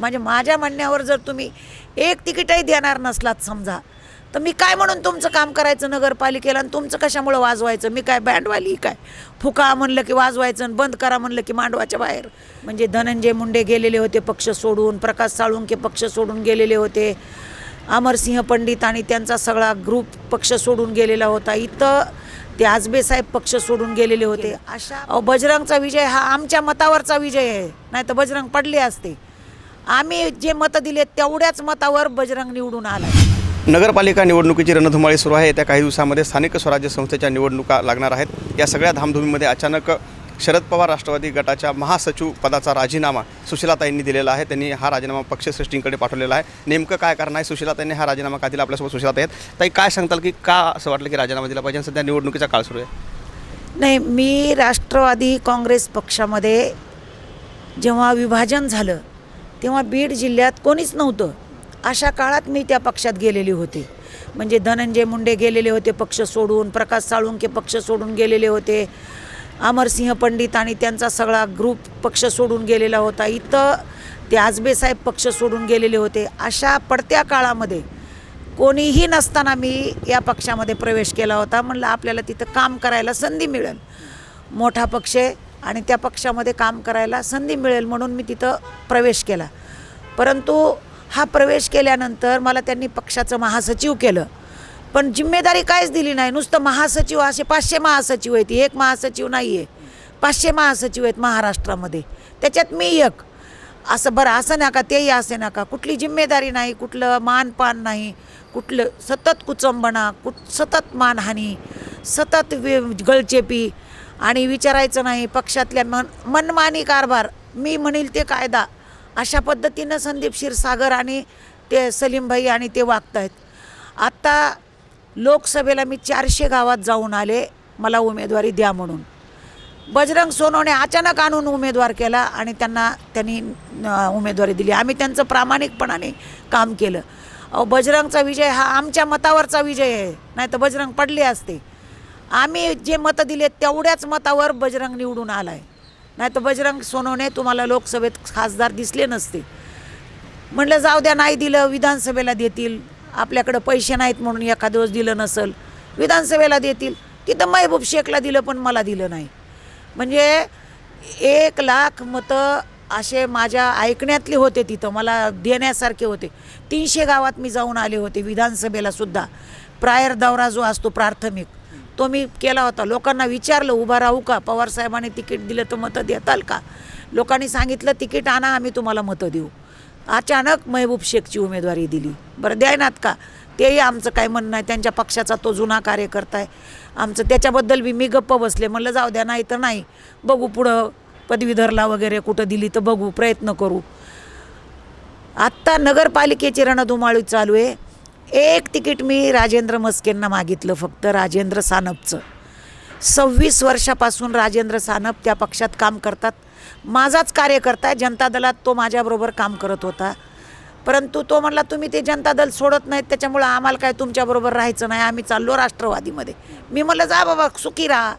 म्हणजे माझ्या म्हणण्यावर जर तुम्ही एक तिकीटही देणार नसलात समजा तर मी काय म्हणून तुमचं काम करायचं नगरपालिकेला आणि तुमचं कशामुळं वाजवायचं? मी काय बँडवाली काय फुका म्हणलं की वाजवायचं आणि बंद करा म्हणलं की मांडवाच्या बाहेर? म्हणजे धनंजय मुंडे गेलेले होते पक्ष सोडून प्रकाश साळुंके पक्ष सोडून गेलेले होते अमरसिंह पंडित आणि त्यांचा सगळा ग्रुप पक्ष सोडून गेलेला होता इथं ते आजबे साहेब पक्ष सोडून गेलेले होते. अशा बजरंगचा विजय हा आमच्या मतावरचा विजय आहे. नाही तर बजरंग पडले असते. आम्ही जे मतं दिले तेवढ्याच मतावर बजरंग निवडून आला. नगरपालिका निवडणुकीची रणधुमाळी सुरू आहे. येत्या काही दिवसामध्ये स्थानिक स्वराज्य संस्थेच्या निवडणुका लागणार आहेत. या सगळ्या धामधुमीमध्ये अचानक शरद पवार राष्ट्रवादी गटाच्या महासचिव पदाचा राजीनामा सुशीलाताईंनी दिलेला आहे. त्यांनी हा राजीनामा पक्षश्रेष्ठींकडे पाठवलेला आहे. नेमकं काय कारण आहे सुशीलाताईंनी? हा राजीनामा का दिला? आपल्यासोबत सुशीलाताई आहेत. ताई काय सांगताल की का असं वाटलं की राजीनामा दिला पाहिजे? सध्या निवडणुकीचा काळ सुरू आहे. नाही मी राष्ट्रवादी काँग्रेस पक्षामध्ये जेव्हा विभाजन झालं तेव्हा बीड जिल्ह्यात कोणीच नव्हतं. अशा काळात मी त्या पक्षात गेलेली होते. म्हणजे धनंजय मुंडे गेलेले होते पक्ष सोडून प्रकाश साळुंके पक्ष सोडून गेलेले होते. अमरसिंह पंडित आणि त्यांचा सगळा ग्रुप पक्ष सोडून गेलेला होता. इथं ते आजबेसाहेब पक्ष सोडून गेलेले होते. अशा पडत्या काळामध्ये कोणीही नसताना मी या पक्षामध्ये प्रवेश केला होता. म्हणलं आपल्याला तिथं काम करायला संधी मिळेल. मोठा पक्ष आहे. आणि त्या पक्षामध्ये काम करायला संधी मिळेल म्हणून मी तिथं प्रवेश केला. परंतु हा प्रवेश केल्यानंतर मला त्यांनी पक्षाचं महासचिव केलं. पण जिम्मेदारी काहीच दिली नाही. नुसतं महासचिव असे पाचशे महासचिव आहेत. एक महासचिव नाही आहे पाचशे महासचिव आहेत महाराष्ट्रामध्ये. त्याच्यात मी एक. असं बरं असं नका तेही असे नका. कुठली जिम्मेदारी नाही कुठलं मानपान नाही कुठलं सतत कुचंबणा कुठ सतत मानहानी सतत वे गळचेपी आणि विचारायचं नाही पक्षातल्या मन मनमानी कारभार मी म्हणील ते कायदा अशा पद्धतीनं संदीप क्षीरसागर आणि ते सलीमभाई आणि ते वागत आहेत आत्ता लोकसभेला मी चारशे गावात जाऊन आले मला उमेदवारी द्या म्हणून. बजरंग सोनवणे अचानक आणून उमेदवार केला आणि त्यांना त्यांनी उमेदवारी दिली. आम्ही त्यांचं प्रामाणिकपणाने काम केलं. अहो बजरंगचा विजय हा आमच्या मतावरचा विजय आहे. नाही तर बजरंग पडले असते. आम्ही जे मतं दिले तेवढ्याच मतावर बजरंग निवडून आला आहे नाही तर बजरंग सोनवणे तुम्हाला लोकसभेत खासदार दिसले नसते. म्हणलं जाऊ द्या नाही दिलं विधानसभेला देतील. आपल्याकडं पैसे नाहीत म्हणून एखाद दिवस दिलं नसल. विधानसभेला देतील. तिथं महबूब शेखला दिलं पण मला दिलं नाही. म्हणजे एक लाख मतं असे माझ्या ऐकण्यातले होते तिथं. मला देण्यासारखे होते. तीनशे गावात मी जाऊन आले होते विधानसभेला सुद्धा. प्रायर दौरा जो असतो प्राथमिक. तो मी केला होता. लोकांना विचारलं उभा राहू का? पवारसाहेबांनी तिकीट दिलं तर मतं देताल का? लोकांनी सांगितलं तिकीट आणा आम्ही तुम्हाला मतं देऊ. अचानक महबूब शेखची उमेदवारी दिली. बरं द्यायनात का? तेही आमचं काय म्हणणं आहे त्यांच्या पक्षाचा तो जुना कार्यकर्ता आहे. आमचं त्याच्याबद्दल बी मी गप्प बसले. म्हणलं जाऊ द्या नाही तर नाही. बघू पुढं पदवीधरला वगैरे कुठं दिली तर बघू प्रयत्न करू. आत्ता नगरपालिकेची रणधुमाळी चालू आहे. एक तिकीट मी राजेंद्र मस्केंना मागितलं फक्त राजेंद्र सानपचं. सव्वीस वर्षापासून राजेंद्र सानप त्या पक्षात काम करतात. माझाच कार्यकर्ता आहे जनता दलात तो माझ्याबरोबर काम करत होता. परंतु तो म्हणला तुम्ही ते जनता दल सोडत नाहीत त्याच्यामुळं आम्हाला काय तुमच्याबरोबर राहायचं नाही आम्ही चाललो राष्ट्रवादीमध्ये. मी म्हणलं जा बाबा सुखी राहा.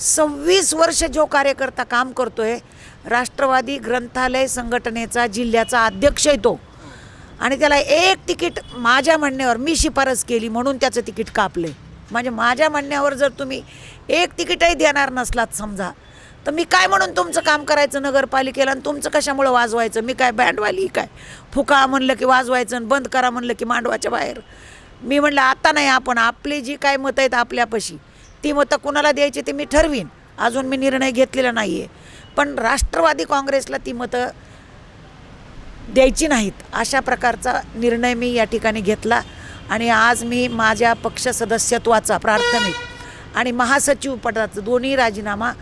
सव्वीस वर्ष जो कार्यकर्ता काम करतोय राष्ट्रवादी ग्रंथालय संघटनेचा जिल्ह्याचा अध्यक्ष आहे तो. आणि त्याला एक तिकीट माझ्या म्हणण्यावर मी शिफारस केली म्हणून त्याचं तिकीट कापले म्हणजे माझ्या म्हणण्यावर जर तुम्ही एक तिकीटही देणार नसलात समजा तर मी काय म्हणून तुमचं काम करायचं नगरपालिकेला आणि तुमचं कशामुळं वाजवायचं? मी काय बँडवाली काय? फुका म्हणलं की वाजवायचं आणि बंद करा म्हणलं की मांडवाच्या बाहेर. मी म्हणलं आता नाही आपण आपली जी काय मतं आहेत आपल्यापाशी ती मतं कुणाला द्यायची ते मी ठरवीन. अजून मी निर्णय घेतलेला नाही आहे पण राष्ट्रवादी काँग्रेसला ती मतं द्यायची नाहीत. अशा प्रकारचा निर्णय मी या ठिकाणी घेतला आणि आज मी माझ्या पक्ष सदस्यत्वाचा प्राथमिक आणि महासचिव पदाचा दोन्ही राजीनामा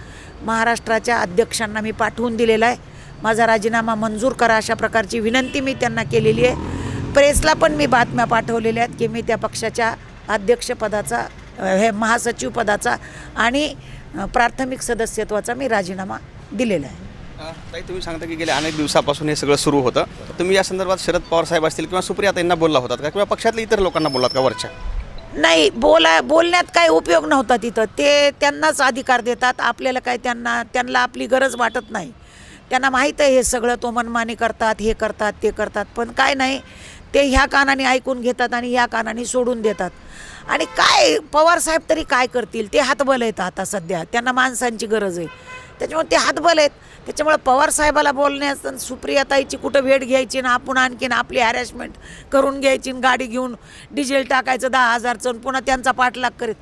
महाराष्ट्राच्या अध्यक्षांना मी पाठवून दिलेला आहे. माझा राजीनामा मंजूर करा अशा प्रकारची विनंती मी त्यांना केलेली आहे. प्रेसला पण मी बातम्या पाठवलेल्या आहेत की मी त्या पक्षाच्या अध्यक्षपदाचा हे महासचिव पदाचा आणि प्राथमिक सदस्यत्वाचा मी राजीनामा दिलेला आहे. ताई तुम्ही सांगता की गेल्या अनेक दिवसापासून हे सगळं सुरू होतं. तुम्ही या संदर्भात शरद पवार साहेब असतील किंवा सुप्रियाताईंना बोलला होतात का? किंवा पक्षातल्या इतर लोकांना बोललात का वरच्या? नाही बोला बोलण्यात काही उपयोग नव्हता तिथं. ते त्यांनाच अधिकार देतात. आपल्याला काय त्यांना त्यांना आपली गरज वाटत नाही. त्यांना माहीत आहे हे सगळं. तो मनमानी करतात हे करतात ते करतात. पण काय नाही ते ह्या कानाने ऐकून घेतात आणि ह्या कानाने सोडून देतात. आणि काय पवारसाहेब तरी काय करतील? ते हातबल आहेत आता सध्या. त्यांना माणसांची गरज आहे. त्याच्यामुळे ते हातबल आहेत. त्याच्यामुळे पवार साहेबाला बोलण्यास आणि सुप्रियाताईची कुठं भेट घ्यायची ना आपण आणखीन आपली हॅरॅसमेंट करून घ्यायची आणि गाडी घेऊन डिझेल टाकायचं दहा हजारचं पुन्हा त्यांचा पाठलाग करीत.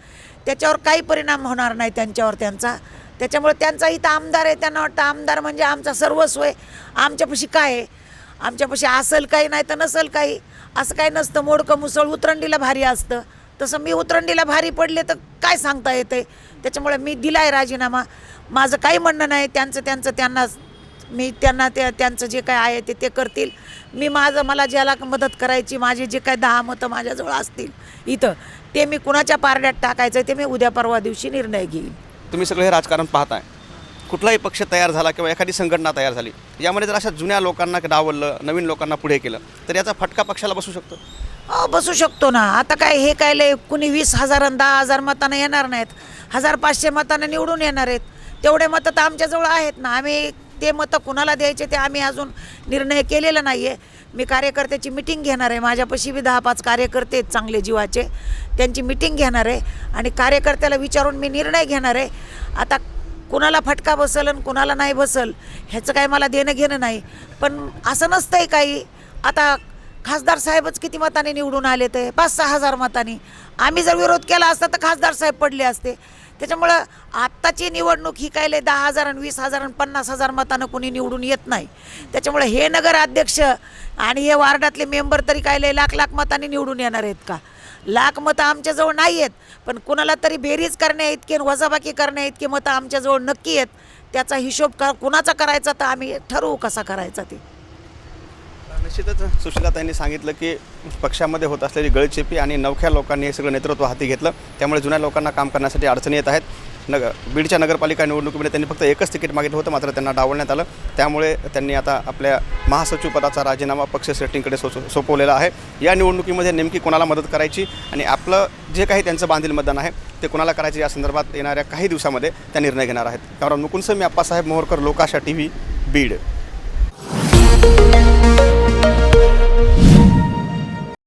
त्याच्यावर काही परिणाम होणार नाही त्यांच्यावर त्यांचा. त्याच्यामुळे त्यांचा इथं आमदार आहे त्यांना वाटतं आमदार म्हणजे आमचा सर्वस्व आहे. आमच्यापाशी काय आहे? आमच्यापाशी असेल काही नाही तर नसेल काही. असं काही नसतं. मोडकं मुसळ उतरंडीला भारी असतं. तसं मी उतरंडीला भारी पडले तर काय सांगता येते त्याच्यामुळे मी दिलाय राजीनामा. माझं काही म्हणणं नाही त्यांचं त्यांचं त्यांना मी त्यांना त्या त्यांचं जे काय आहे ते ते करतील. मी माझं मला ज्याला मदत करायची माझे जे काय दहा मतं माझ्याजवळ असतील इथं ते मी कुणाच्या पारड्यात टाकायचं ते मी उद्या परवा दिवशी निर्णय घेईन. तुम्ही सगळे हे राजकारण पाहताय. कुठलाही पक्ष तयार झाला किंवा एखादी संघटना तयार झाली यामध्ये जर अशा जुन्या लोकांना डावललं नवीन लोकांना पुढे केलं तर याचा फटका पक्षाला बसू शकतो. अहो, बसू शकतो ना. आता काय हे काय लय कुणी वीस हजार आणि दहा हजार मतानं येणार नाहीत. हजार पाचशे मतानं निवडून येणार आहेत. तेवढे मतं तर आमच्याजवळ आहेत ना. आम्ही ते मतं कुणाला द्यायचे ते आम्ही अजून निर्णय केलेला नाही आहे मी कार्यकर्त्याची मिटिंग घेणार आहे. माझ्यापाशी बी दहा पाच कार्यकर्ते आहेत चांगले जीवाचे. त्यांची मिटिंग घेणार आहे. आणि कार्यकर्त्याला विचारून मी निर्णय घेणार आहे. आता कुणाला फटका बसल आणि कुणाला नाही बसल ह्याचं काय मला देणं घेणं नाही. पण असं नसतंय काही. आता खासदार साहेबच किती मताने निवडून आले ते? पाच सहा हजार मताने. आम्ही जर विरोध केला असता तर खासदार साहेब पडले असते. त्याच्यामुळं आत्ताची निवडणूक ही काय लय दहा हजार आणि वीस हजार आणि पन्नास हजार मतानं कोणी निवडून येत नाही. त्याच्यामुळे हे नगर अध्यक्ष आणि हे वार्डातले मेंबर तरी काय लय लाख लाख मताने निवडून येणार आहेत का? लाख मतं आमच्याजवळ नाही आहेत पण कुणाला तरी बेरीज करण्या इतके वजाबाकी करण्या इतके मतं आमच्याजवळ नक्की आहेत. त्याचा हिशोब का कुणाचा करायचा तर आम्ही ठरवू कसा करायचा ते. निश्चितच सुशीलाताईंनी सांगितलं की पक्षामध्ये होत असलेली गळचेपी आणि नवख्या लोकांनी हे सगळं नेतृत्व हाती घेतलं. त्यामुळे जुन्या लोकांना काम करण्यासाठी अडचणी येत आहेत. नग बीडच्या नगरपालिका निवडणुकीमध्ये त्यांनी फक्त एकच तिकीट मागितलं होतं मात्र त्यांना डावलण्यात आलं. त्यामुळे त्यांनी आता आपल्या महासचिव पदाचा राजीनामा पक्ष सेटिंगकडे सो सोपवलेला आहे. या निवडणुकीमध्ये नेमकी कोणाला मदत करायची आणि आपलं जे काही त्यांचं बांधील मतदान आहे ते कोणाला करायचे या संदर्भात येणाऱ्या काही दिवसामध्ये त्या निर्णय घेणार आहेत. कारण मुकुंदसं मी अप्पासाहेब मोहरकर लोकाशा टी व्ही बीड.